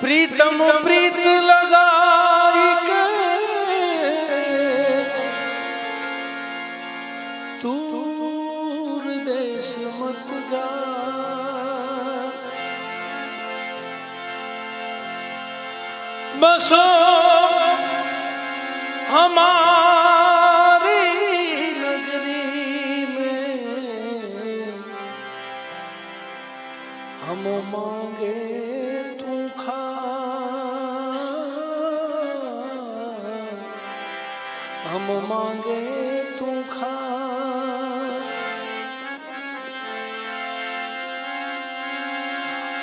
પ્રીતમ પ્રીત લગાઈ કે દૂર દેશ મત જા બસો हमारी नगरी में हम मांगे तू ખા હમ માંગે તું ખા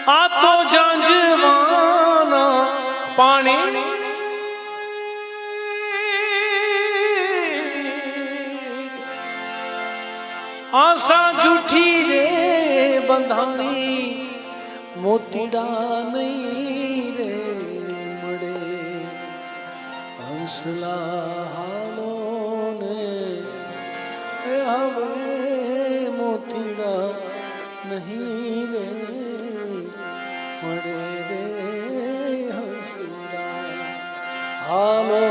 આ તો જાંજવાના પાણી આશા જૂઠી રે બંધાણી મોતીડા નહીં રે મળે. હંસલા હાલો ને હવે મોતીડા નહીં રે મળે રે હંસલા હાલો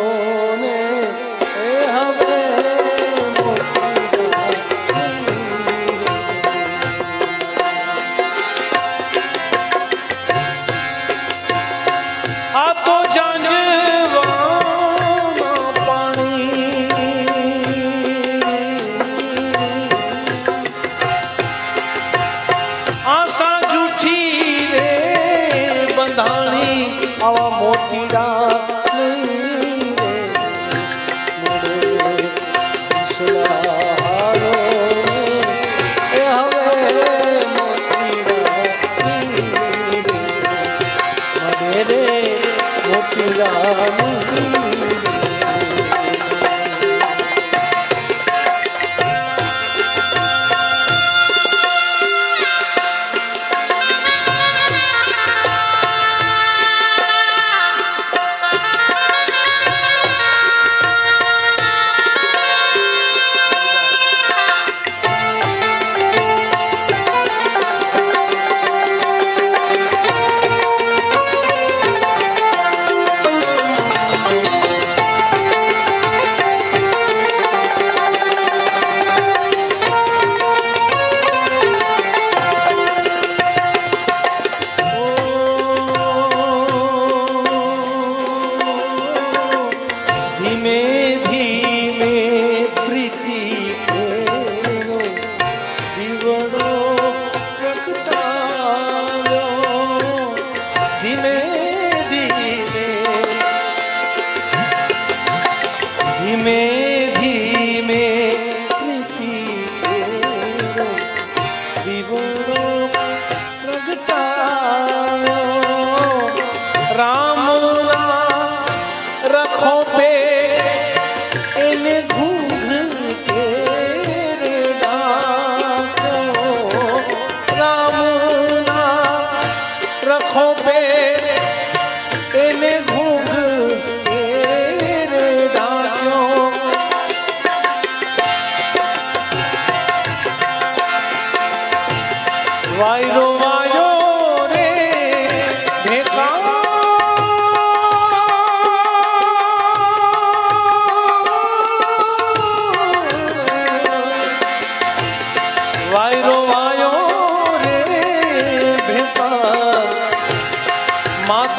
Ontem. રામના રખો પે એને ઘૂંઘ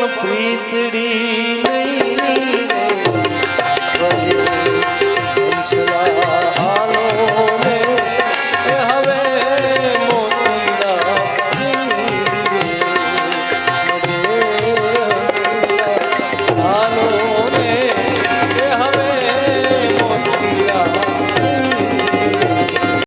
પણ પ્રીતડી નહીં